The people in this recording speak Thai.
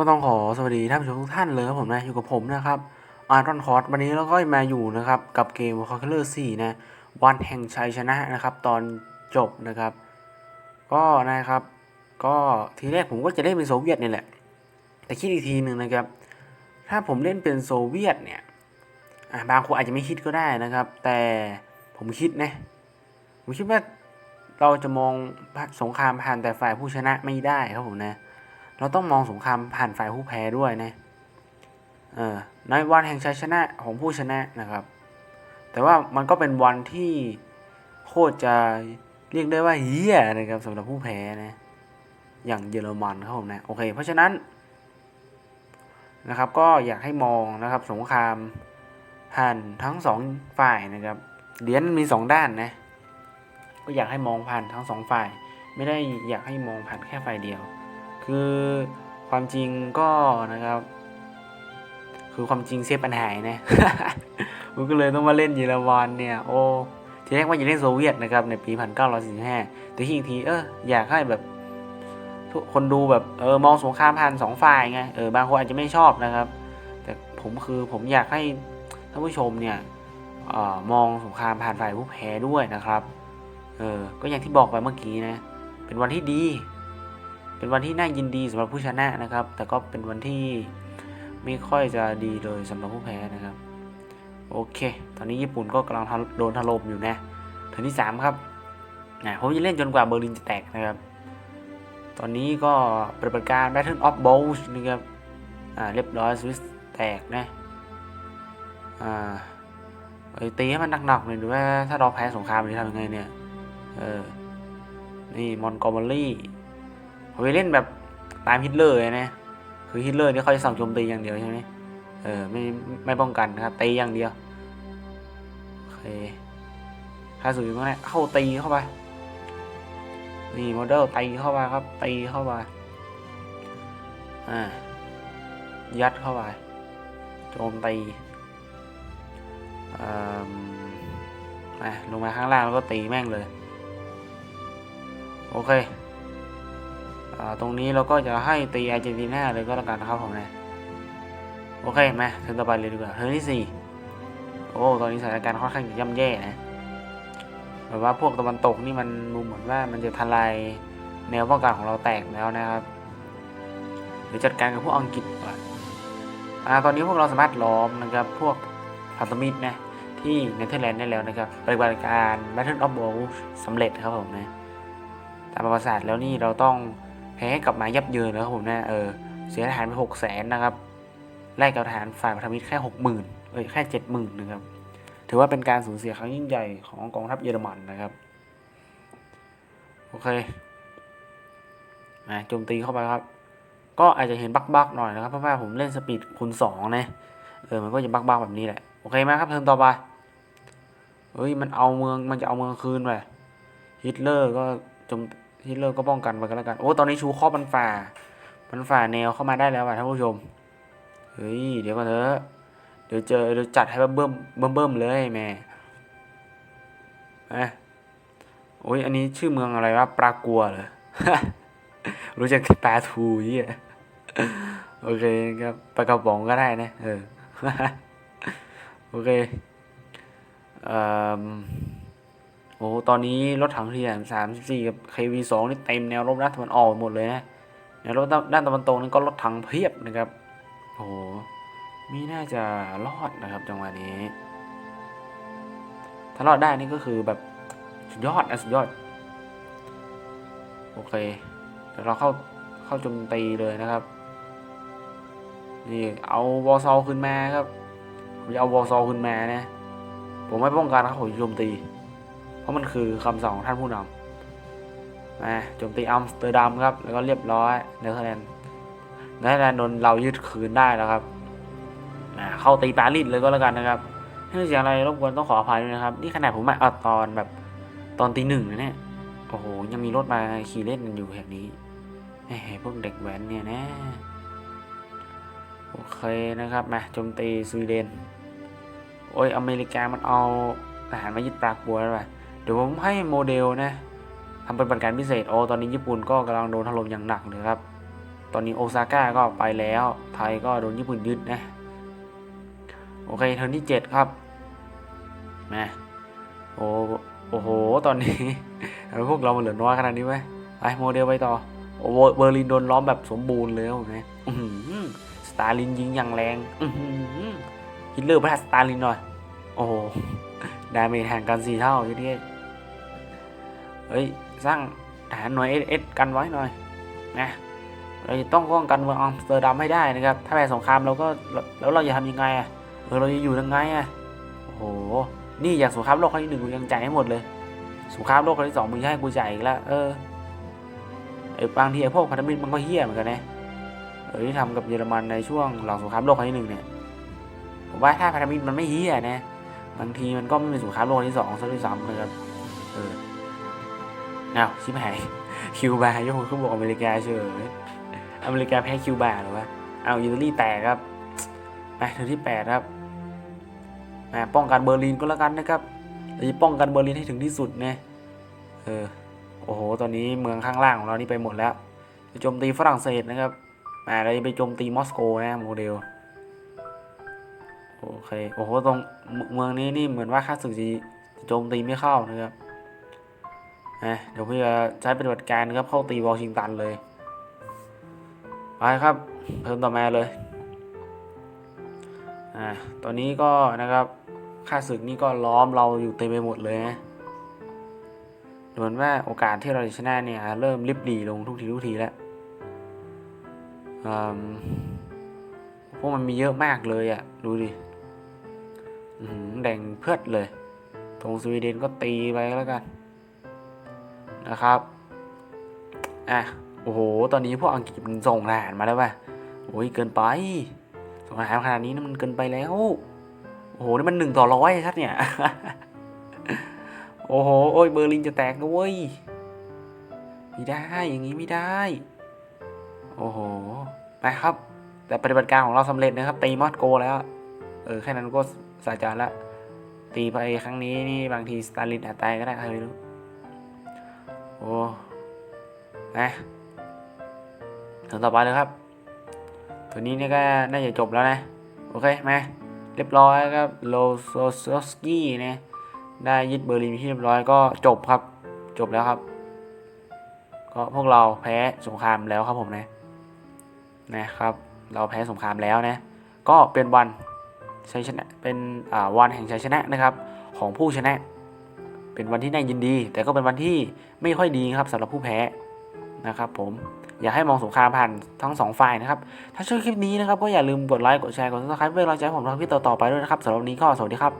ก็ต้องขอสวัสดีท่านผู้ชมทุกท่านเลยครับผมนะอยู่กับผมนะครับอาร์ตอนคอร์สวันนี้เราก็มาอยู่นะครับกับเกม c o n q u e r 4นะวันแห่งชัยชนะนะครับ ตอนจบนะครับ ก็นะครับ ก็ทีแรกผมก็จะเล่นเป็นโซเวียตนี่แหละ แต่คิดอีกทีหนึ่งนะครับ ถ้าผมเล่นเป็นโซเวียตเนี่ยบางคนอาจจะไม่คิดก็ได้นะครับ แต่ผมคิดนะผมคิดว่าเราจะมองสงครามผ่านแต่ฝ่ายผู้ชนะไม่ได้ครับผมนะเเราต้องมองสงครามผ่านฝ่ายผู้แพ้ด้วยนะเออในวันแห่งชัยชนะของผู้ชนะนะครับ แต่ว่ามันก็เป็นวันที่โคตรจะเรียกได้ว่าเฮี้ยนะครับสำหรับผู้แพ้นะอย่างเยอรมันครับผมนะโอเค เพราะฉะนั้นนะครับก็อยากให้มองนะครับสงครามผ่านทั้งสองฝ่ายนะครับเหรียญมีสองด้านนะก็อยากให้มองผ่านทั้งสองฝ่าย ไม่ได้อยากให้มองผ่านแค่ฝ่ายเดียว คือความจริงก็นะครับ คือความจริงเซฟปัญหายนะผมก็เลยต้องมาเล่นเยอรมันเนี่ย โอ้ทีแรกว่าจะเล่นโซเวียตนะครับในปี 1945 แต่ที่อีกทีเอออยากให้แบบทุกคนดูแบบเออมองสงครามผ่านสองฝ่ายไงเออบางคนอาจจะไม่ชอบนะครับ แต่ผมคือผมอยากให้ท่านผู้ชมเนี่ยเออมองสงครามผ่านฝ่ายผู้แพ้ด้วยนะครับเออก็อย่างที่บอกไปเมื่อกี้นะ เป็นวันที่ดี เป็นวันที่น่ายินดีสำหรับผู้ชนะนะครับ แต่ก็เป็นวันที่ไม่ค่อยจะดีเลยสำหรับผู้แพ้นะครับ โอเค ตอนนี้ญี่ปุ่นก็กำลังโดนถล่มอยู่นะเทิร์นที่ 3 ครับนะผมจะเล่นจนกว่าเบอร์ลินจะแตกนะครับ ตอนนี้ก็ปฏิบัติการ Battle of Bulge นะครับ อ่า เรียบร้อยสวิสแตกนะ อ่าไปตีให้มันหนักๆหน่อยดูว่าถ้าเราแพ้สงครามจะทำยังไงเนี่ย เออ นี่มอนโกอมอรี่ ผมไปเล่นแบบตามฮิตเลอร์เลยนะ คือฮิตเลอร์นี่เขาจะสั่งโจมตีอย่างเดียวใช่ไหมเออไม่ไม่ป้องกันนะครับตีอย่างเดียวโอเคค่าสุดอยู่ตรงนี้เข้าตีเข้าไปนี่โมเดลตีเข้าไปครับตีเข้าไปอ่ายัดเข้าไปโจมตีอ่าลงมาข้างล่างแล้วก็ตีแม่งเลย โอเค ตรงนี้เราก็จะให้ตีอาร์เจนตินาเลยก็แล้วกันนะครับผมนะโอเคมาเทิร์นต่อไปเลยดีกว่าเทิร์นที่สี่โอ้ตอนนี้สถานการณ์ค่อนข้างจะย่ำแย่นะแบบว่าพวกตะวันตกนี่มันดูเหมือนว่ามันจะทลายแนวป้องกันของเราแตกแล้วนะครับเดี๋ยวจัดการกับพวกอังกฤษก่อนอ่าตอนนี้พวกเราสามารถล้อมนะครับพวกพันธมิตรนะที่เนเธอร์แลนด์ได้แล้วนะครับปฏิบัติการ Battle of Bulge สำเร็จครับผมนะตามประวัติศาสตร์แล้วนี่เราต้อง แพ้กลับมายับเยินแล้วครับผมนะเออเสียทหารไปหกแสนนะครับแลกกับทหารฝ่ายพันธมิตรแค่หกหมื่นเอ้ยแค่เจ็ดหมื่นนะครับถือว่าเป็นการสูญเสียครั้งยิ่งใหญ่ของกองทัพเยอรมันนะครับโอเคมาโจมตีเข้าไปครับ ก็อาจจะเห็นบักบักๆหน่อยนะครับเพราะว่าผมเล่นสปีดคูณสองนะเออมันก็จะบักบักๆแบบนี้แหละโอเคไหมครับเทิร์นต่อไปเฮ้ยมันเอาเมืองมันจะเอาเมืองคืนไปฮิตเลอร์ก็จม ฮิตเลอร์ก็ป้องกันไปกันแล้วกัน โอ้ ตอนนี้ชูข้อมันฝ่า มันฝ่าแนวเข้ามาได้แล้วอะท่านผู้ชม เฮ้ย เดี๋ยวก่อนเถอะ เดี๋ยวเจอ เดี๋ยวจัดให้เบิ่มเบิ่มเบิ่มเลยแม่อ้ยโอ้ย อันนี้ชื่อเมืองอะไรวะปลากัวเหรอ รู้จักแต่ปลาทูยี่โอเคครับปลากระป๋องก็ได้นะ เออ โอเค เอ่อ โอ้ตอนนี้รถถังที่สามสิบสี่กับ KV สองนี่เต็มแนวรบด้านตะวันออกหมดเลยนะแนวรบด้านตะวันตกนี่ก็รถถังเพียบนะครับ โอ้โหม่น่าจะรอดนะครับจังหวะนี้ ถ้ารอดได้นี่ก็คือแบบสุดยอดนะสุดยอด โอเคเดี๋ยวเราเข้าเข้าโจมตีเลยนะครับ นี่เอาวอลซอลขึ้นมาครับผมจะเอาวอลซอลขึ้นมานะ ผมไม่ป้องกันครับผมโจมตี เพราะมันคือคำสั่งของท่านผู้นำมาโจมตีอัมสเตอร์ดัมครับ แล้วก็เรียบร้อยเนเธอร์แลนด์เนเธอร์แลนด์โดนเรายึดคืนได้แล้วครับอ่าเข้าตีปารีสเลยก็แล้วกันนะครับถ้าเสียงอะไรรบกวนต้องขออภัยด้วยนะครับ นี่ขนาดผมมาเอาตอนแบบตอนตีหนึ่งนะเนี่ยโอ้โหยังมีรถมาขี่เล่นกันอยู่แถบนี้แหมพวกเด็กแว้นเนี่ยนะโอเคนะครับมาโจมตีสวีเดนโอ้ยอเมริกามันเอาทหารมายึดปรากบัวแล้วป่ะ เดี๋ยวผมให้โมเดลนะทำเป็นปฏิบัติการพิเศษโอ้ตอนนี้ญี่ปุ่นก็กำลังโดนถล่มอย่างหนักเลยครับ ตอนนี้โอซาก้าก็ไปแล้ว ไทยก็โดนญี่ปุ่นยึดนะโอเคเทิร์นที่ 7 ครับมาโอ้โอ้โห ตอนนี้พวกเรามันเหลือน้อยขนาดนี้ไหมไปโมเดลไปต่อโอ้เบอร์ลินโดนล้อมแบบสมบูรณ์เลยครับผมนะอื้อหือสตาลินยิงอย่างแรงฮิตเลอร์พลาดสตาลินหน่อย โอ้โหดาเมจห่างกันสี่เท่าทีเดียว เฮ้ยสร้างทหารหน่วยเอสกันไว้หน่อยนะเราจะต้องป้องกันเมืองอัมสเตอร์ดัมให้ได้นะครับ ถ้าแพ้สงครามเราก็แล้วเราจะทำยังไงอะเออเราจะอยู่ยังไงอะโอ้โหนี่อย่างสงครามโลกครั้งที่หนึ่งกูยังจ่ายให้หมดเลยสงครามโลกครั้งที่สองมึงให้กูจ่ายอีกแล้วเออไอ้บางทีไอ้พวกพันธมิตรมันก็เฮี้ยเหมือนกันนะเออที่ทำกับเยอรมันในช่วงหลังสงครามโลกครั้งที่หนึ่งเนี่ยผมว่าถ้าพันธมิตรมันไม่เฮี้ยนะบางทีมันก็ไม่เป็นสงครามโลกครั้งที่สองซะด้วยซ้ำเลยครับเออ อาชิบหายคิวบาร์ยกขึ้นบอกอเมริกาเฉยอเมริกาแพ้คิวบาหรอวะเอาอิตาลีแตกครับไปเทอที่แปดครับมาป้องกันเบอร์ลินก็แล้วกันนะครับเราจะป้องกันเบอร์ลินให้ถึงที่สุดนะเออโอ้โหตอนนี้เมืองข้างล่างของเรานี่ไปหมดแล้วจะโจมตีฝรั่งเศสนะครับมาเราจะไปโจมตีมอสโกนะโมเดลโอเคโอ้โหตรงเมืองนี้นี่เหมือนว่าข้าศึกจะโจมตีไม่เข้านะครับ นะเดี๋ยวพี่จะใช้ปฏิบัติการครับเข้าตีวอชิงตันเลย ไปครับ เพิ่มต่อมาเลยอ่าตอนนี้ก็นะครับข้าศึกนี่ก็ล้อมเราอยู่เต็มไปหมดเลยนะดูเหมือนว่าโอกาสที่เราจะชนะเนี่ยเริ่มริบหรี่ลงทุกทีทุกทีแล้วพวกมันมีเยอะมากเลยอะ่ะ ดูดิหือแดงเพื่อดเลย ตรงสวีเดนก็ตีไปแล้วกัน นะครับอะโอ้โห ตอนนี้พวกอังกฤษมันส่งทหารมาแล้วป่ะโอ้ยเกินไปส่งทหารขนาดนี้นะมันเกินไปแล้ว โอ้โหนี่มันหนึ่งต่อร้อยชัดเนี่ย โอ้โหโอ้ยเบอร์ลินจะแตกนะเว้ยไม่ได้อย่างนี้ไม่ได้ โอ้โหไปครับ แต่ปฏิบัติการของเราสำเร็จนะครับ ตีมอสโกแล้ว เออแค่นั้นก็สาจานละตีไปครั้งนี้นี่บางทีสตาลินอาจตายก็ได้ใครไม่รู้ โอ้นะถึงต่อไปเลยครับ ตัวนี้เนี่ยก็น่าจะจบแล้วนะ โอเคมาเรียบร้อยครับโลโซสกี้นะได้ยึดเบอร์ลินที่เรียบร้อยก็จบครับ จบแล้วครับ ก็พวกเราแพ้สงครามแล้วครับผมนะนะครับ เราแพ้สงครามแล้วนะ ก็เป็นวันชัยชนะเป็นวันแห่งชัยชนะนะครับ ของผู้ชนะ เป็นวันที่น่ายินดี แต่ก็เป็นวันที่ไม่ค่อยดีครับสำหรับผู้แพ้นะครับ ผมอยากให้มองสงครามผ่านทั้งสองฝ่ายนะครับ ถ้าชอบคลิปนี้นะครับก็อย่าลืมกดไลค์กดแชร์กดซับสไครป์เพื่อเป็นกำลังใจผมทำคลิปต่อๆไปด้วยนะครับสำหรับวันนี้ก็สวัสดีครับ